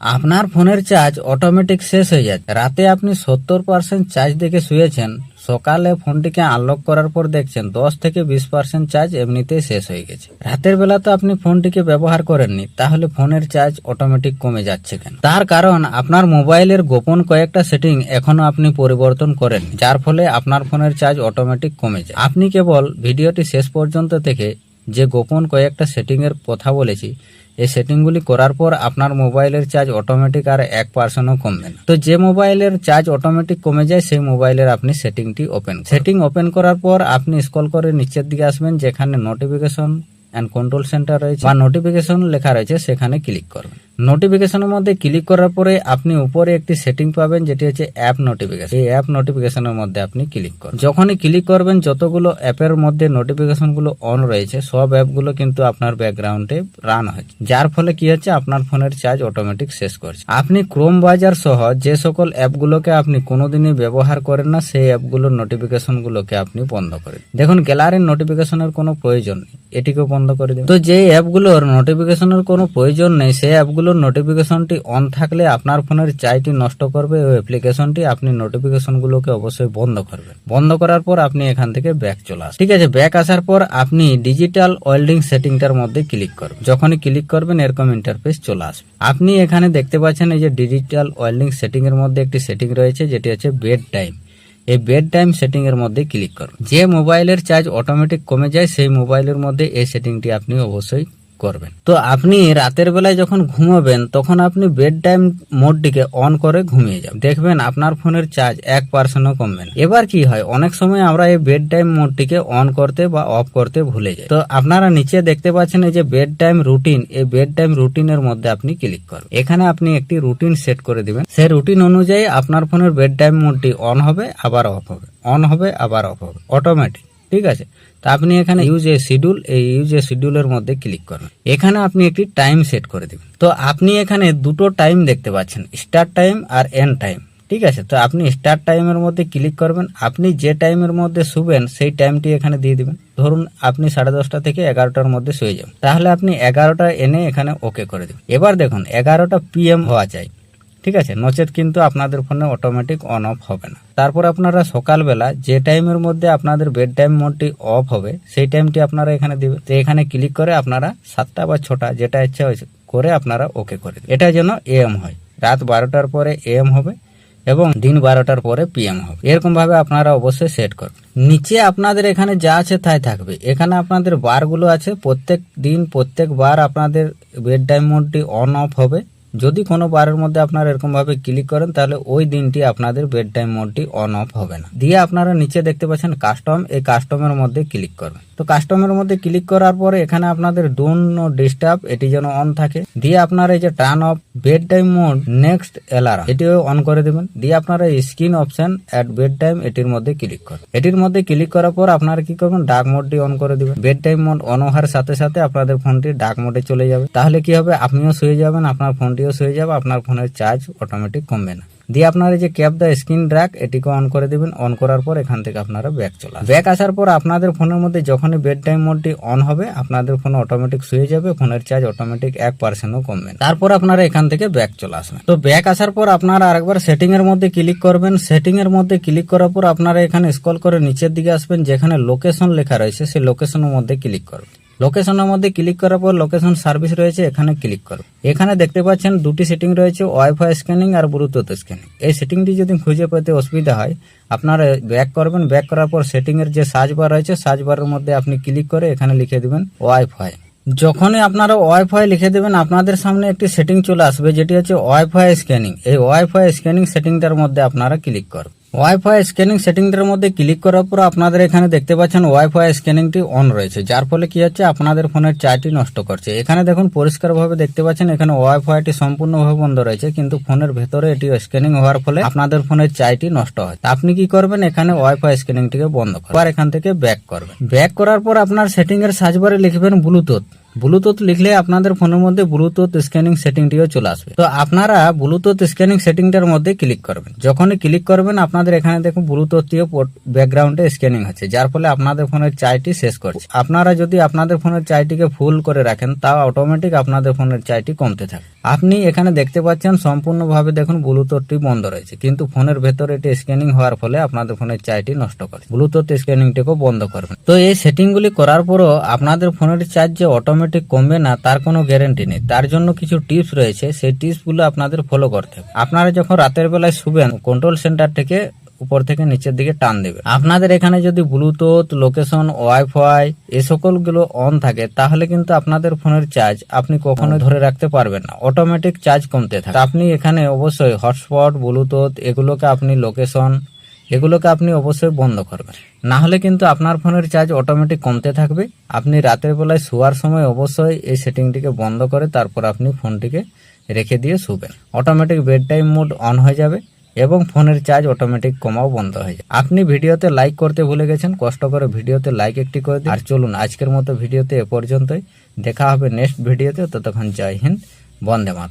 আপনার ফোনের charge automatic শেষ হয়ে যাচ্ছে। রাতে আপনি সত্তর পার্সেন্ট চার্জ দেখে শুয়েছেন। সকালে ফোনটিকে আনলক করার পর দেখছেন দশ থেকে বিশ পার্সেন্ট চার্জ এমনিতেই শেষ হয়ে গেছে। রাতের বেলা তো আপনি ফোনটিকে ব্যবহার করেননি, তাহলে ফোনের চার্জ অটোমেটিক কমে যাচ্ছে কেন? তার কারণ আপনার মোবাইলের গোপন কয়েকটা সেটিং এখনও আপনি পরিবর্তন করেন যার ফলে আপনার ফোনের চার্জ অটোমেটিক কমে যায়। আপনি কেবল ভিডিওটি শেষ পর্যন্ত থেকে যে গোপন কয়েকটা সেটিং এর কথা বলেছি এই সেটিংগুলি করার পর আপনার মোবাইলের চার্জ অটোমেটিক আর এক পার্সেন্টও কমবে না। তো যে মোবাইলের চার্জ অটোমেটিক কমে যায়, সেই মোবাইলের আপনি সেটিংটি ওপেন সেটিং ওপেন করার পর আপনি স্কল করে নিচের দিকে আসবেন, যেখানে নোটিফিকেশন অ্যান্ড কন্ট্রোল সেন্টার রয়েছে। বা নোটিফিকেশন লেখা রয়েছে, সেখানে ক্লিক করবেন নোটিফিকেশনের মধ্যে ক্লিক করার পরে আপনি উপরে একটি সেটিং পাবেন, যেটি হচ্ছে অ্যাপ নোটিফিকেশন এই অ্যাপ নোটিফিকেশনের মধ্যে আপনি ক্লিক করবেন যখনই ক্লিক করবেন, যতগুলো অ্যাপের মধ্যে নোটিফিকেশনগুলো অন রয়েছে, সব অ্যাপগুলো কিন্তু আপনার ব্যাকগ্রাউন্ডে রান হচ্ছে যার ফলে কি হচ্ছে? আপনার ফোনের চার্জ অটোমেটিক শেষ করছে। আপনি ক্রোম বাজার সহ যে সকল অ্যাপগুলোকে আপনি কোনোদিনই ব্যবহার করেন না, সেই অ্যাপগুলোর নোটিফিকেশন গুলোকে আপনি বন্ধ করেন দেখুন, গ্যালারির নোটিফিকেশনের কোনো প্রয়োজন নেই। এটিকে বন্ধ করে দিন। তো যে অ্যাপগুলোর নোটিফিকেশনের কোনো প্রয়োজন নেই, সেই অ্যাপগুলোর নোটিফিকেশনটি অন থাকলে আপনার ফোনের চার্জটি নষ্ট করবে ওই অ্যাপ্লিকেশনটি আপনি নোটিফিকেশনগুলোকে অবশ্যই বন্ধ করবেন। বন্ধ করার পর আপনি এখান থেকে ব্যাক চলে আসবেন। ঠিক আছে ব্যাক আসার পর আপনি ডিজিটাল ওয়েল্ডিং সেটিংটার মধ্যে ক্লিক করবেন। যখনই ক্লিক করবেন, এরকম ইন্টারফেস চলে আসবে। আপনি এখানে দেখতে পাচ্ছেন এই যে ডিজিটাল ওয়েল্ডিং সেটিং এর মধ্যে একটি সেটিং রয়েছে, যেটি হচ্ছে বেড টাইম এই বেড টাইম সেটিং এর মধ্যে ক্লিক করুন। যে মোবাইলের চার্জ অটোমেটিক কমে যায়, সেই মোবাইলের মধ্যে এই সেটিংটি আপনি অবশ্যই করবেন। তো আপনি রাতের বেলায় যখন ঘুমাবেন, তখন আপনি বেড টাইম মোডটিকে অন করে ঘুমিয়ে যাবেন। দেখবেন আপনার ফোনের চার্জ এক পার্সেন্টও কমবে না। এবার কি হয়? অনেক সময় আমরা এই বেড টাইম মোডটিকে অন করতে বা অফ করতে ভুলে যাই। তো আপনারা নিচে দেখতে পাচ্ছেন এই যে বেড টাইম রুটিন এই বেড টাইম রুটিনের মধ্যে আপনি ক্লিক করবেন এখানে আপনি একটি রুটিন সেট করে দিবেন। সেই রুটিন অনুযায়ী আপনার ফোনের বেড টাইম মোডটি অন হবে, আবার অফ হবে। অন হবে, আবার অফ হবে। অটোমেটিক ঠিক আছে? তা আপনি এখানে ইউজ এ শিডিউল এই ইউজ এ শিডিউলের মধ্যে ক্লিক করবেন এখানে আপনি একটি টাইম সেট করে দিবেন। তো আপনি এখানে দুটো টাইম দেখতে পাচ্ছেন স্টার্ট টাইম আর এন্ড টাইম ঠিক আছে? তো আপনি স্টার্ট টাইমের মধ্যে ক্লিক করবেন। আপনি যে টাইমের মধ্যে শুবেন, সেই টাইমটি এখানে দিয়ে দিবেন। ধরুন আপনি সাড়ে দশটা থেকে এগারোটার মধ্যে শুয়ে যাবেন। তাহলে আপনি এগারোটা এনে এখানে ওকে করে দিবেন। এবার দেখুন, এগারোটা পিএম হওয়া চাই। ঠিক আছে? নচেত কিন্তু আপনাদের ফোনে অটোমেটিক অন অফ হবে না। তারপর আপনারা সকালবেলা যে টাইমের মধ্যে আপনাদের বেড টাইম মোডটি অফ হবে, সেই টাইমটি আপনারা এখানে দিবেন তো এখানে ক্লিক করে আপনারা সাতটা বা ছটা যেটা ইচ্ছা করে আপনারা ওকে করে এটা যেন এএম হয়। রাত বারোটার পরে এএম হবে এবং দিন বারোটার পরে পিএম হবে। এরকম ভাবে আপনারা অবশ্যই সেট করবেন নিচে আপনাদের এখানে যা আছে তাই থাকবে। এখানে আপনাদের বারগুলো আছে। প্রত্যেক দিন প্রত্যেক বার আপনাদের বেড টাইম মোডটি অন অফ হবে। যদি কোনো বারের মধ্যে আপনারা এরকম ভাবে ক্লিক করেন, তাহলে ওই দিনটি আপনাদের বেড টাইম মোডটি অন অফ হবে না। দিয়ে আপনারা নিচে দেখতে পাচ্ছেন কাস্টম এই কাস্টমের মধ্যে ক্লিক করবেন। তো কাস্টমের মধ্যে ক্লিক করার পরে এখানে আপনাদের ডোন ডিস্টার্ব এটি যেন অন থাকে। দিয়ে আপনারা এই যে turn off bed time mode next alarm এটিও অন করে দেবেন। দিয়ে আপনারা screen option at bed time এটির মধ্যে ক্লিক করবেন। এটির মধ্যে ক্লিক করার পর আপনারা কি করবেন? ডার্ক মোডটি অন করে দেবেন। বেড টাইম মোড অন হওয়ার সাথে সাথে আপনাদের ফোনটি ডার্ক মোডে চলে যাবে। তাহলে কি হবে? আপনিও শুয়ে যাবেন, আপনার ফোনটিও শুয়ে যাবে, আপনার ফোনের চার্জ অটোমেটিক কমবে না। দিয়ে আপনারা যে ক্যাপ দ্য স্ক্রিন ড্রাগ এটিকে অন করে দিবেন। অন করার পর এখান থেকে আপনারা ব্যাক চলে ব্যাক আসার পর আপনাদের ফোনের মধ্যে যখনই বেড টাইম মোডটি অন হবে, আপনাদের ফোন অটোমেটিক শুয়ে যাবে ফোনের চার্জ অটোমেটিক এক পার্সেন্টও কমবে। তারপর আপনারা এখান থেকে ব্যাক চলে আসবেন। তো ব্যাক আসার পর আপনারা আরেকবার সেটিং এর মধ্যে ক্লিক করবেন। সেটিং এর মধ্যে ক্লিক করার পর আপনারা এখানে স্ক্রল করে নিচের দিকে আসবেন, যেখানে লোকেশন লেখা রয়েছে, সেই লোকেশনের মধ্যে ক্লিক করবেন। লোকেশনের মধ্যে ক্লিক করার পর লোকেশন সার্ভিস রয়েছে, এখানে ক্লিক করুন এখানে দেখতে পাচ্ছেন দুটি সেটিং রয়েছে ওয়াইফাই স্ক্যানিং আর ব্লুটুথ স্ক্যানিং এই সেটিংটি যদি খুঁজে পেতে অসুবিধা হয়, আপনারা ব্যাক করবেন ব্যাক করার পর সেটিং এর যে সার্চ বার রয়েছে সার্চ বারের মধ্যে আপনি ক্লিক করে এখানে লিখে দিবেন ওয়াইফাই যখনই আপনারা ওয়াইফাই লিখে দেবেন, আপনাদের সামনে একটি সেটিং চলে আসবে, যেটি হচ্ছে ওয়াইফাই স্ক্যানিং এই ওয়াইফাই স্ক্যানিং সেটিংটার মধ্যে আপনারা ক্লিক করুন ওয়াইফাই স্ক্যানিং সেটিংটার মধ্যে ক্লিক করার পর আপনাদের এখানে দেখতে পাচ্ছেন ওয়াইফাই স্ক্যানিংটি অন রয়েছে, যার ফলে কি হচ্ছে, আপনাদের ফোনের চার্জটি নষ্ট করছে। এখানে দেখুন পরিষ্কারভাবে দেখতে পাচ্ছেন, এখানে ওয়াইফাইটি সম্পূর্ণভাবে বন্ধ রয়েছে, কিন্তু ফোনের ভেতরে এটি স্ক্যানিং হওয়ার ফলে আপনাদের ফোনের চার্জটি নষ্ট হয়। আপনি কি করবেন? এখানে ওয়াইফাই স্ক্যানিংটিকে বন্ধ করবেন। এখান থেকে ব্যাক করবেন। ব্যাক করার পর আপনার সেটিং এর সার্চ লিখবেন ব্লুটুথ ব্লুটুথ লিখলে আপনাদের ফোনের মধ্যে ব্লুটুথ স্ক্যানিং সেটিংটিও চলে আসবে। তো আপনারা ব্লুটুথ স্ক্যানিং সেটিংটার মধ্যে ক্লিক করবেন। যখনই ক্লিক করবেন, আপনাদের এখানে দেখুন ব্লুটুথটিও ব্যাকগ্রাউন্ডে স্ক্যানিং হচ্ছে, যার ফলে আপনাদের ফোনের চাইটি শেষ করছে। আপনারা যদি আপনাদের ফোনের চাইটিকে ফুল করে রাখেন, তাও অটোমেটিক আপনাদের ফোনের চাইটি কমতে থাকে আপনি এখানে দেখতে পাচ্ছেন সম্পূর্ণভাবে দেখুন ব্লুটুথটি বন্ধ রয়েছে, কিন্তু ফোনের ভেতরে এটি স্ক্যানিং হওয়ার ফলে আপনাদের ফোনের চাইটি নষ্ট করে ব্লুটুথ স্ক্যানিংটিকেও বন্ধ করবেন। তো এই সেটিংগুলি করার পরও আপনাদের ফোনের চার্জ যে অটোমেটিক কমবে না, তার কোনো গ্যারেন্টি নেই। তার জন্য কিছু টিপস রয়েছে, সেই টিপসগুলো আপনাদের ফলো করতে হবে। আপনারা যখন রাতের বেলায় শুবেন কন্ট্রোল সেন্টার থেকে উপর থেকে নিচের দিকে টান দেবে আপনাদের এখানে যদি ব্লুটুথ লোকেশন ওয়াইফাই এই সকলগুলো অন থাকে, তাহলে কিন্তু আপনাদের ফোনের চার্জ আপনি কখনোই ধরে রাখতে পারবেন না। অটোমেটিক চার্জ কমতে থাকে। আপনি এখানে অবশ্যই হটস্পট ব্লুটুথ এগুলোকে আপনি লোকেশন এগুলোকে আপনি অবশ্যই বন্ধ করবেন। না হলে কিন্তু আপনার ফোনের চার্জ অটোমেটিক কমতে থাকবে। আপনি রাতের বেলায় শোয়ার সময় অবশ্যই এই সেটিংটিকে বন্ধ করে তারপর আপনি ফোনটিকে রেখে দিয়ে শুবেন। Automatic bed time mode on হয়ে যাবে এবং ফোনের চার্জ অটোমেটিক কমাও বন্ধ হয়ে যায় আপনি ভিডিওতে লাইক করতে ভুলে গেছেন, কষ্ট করে ভিডিওতে লাইক একটি করে আর চলুন আজকের মতো ভিডিওতে এ পর্যন্তই। দেখা হবে নেক্সট ভিডিওতে। ততক্ষণ জয় হিন্দ, বন্দে মাতরম।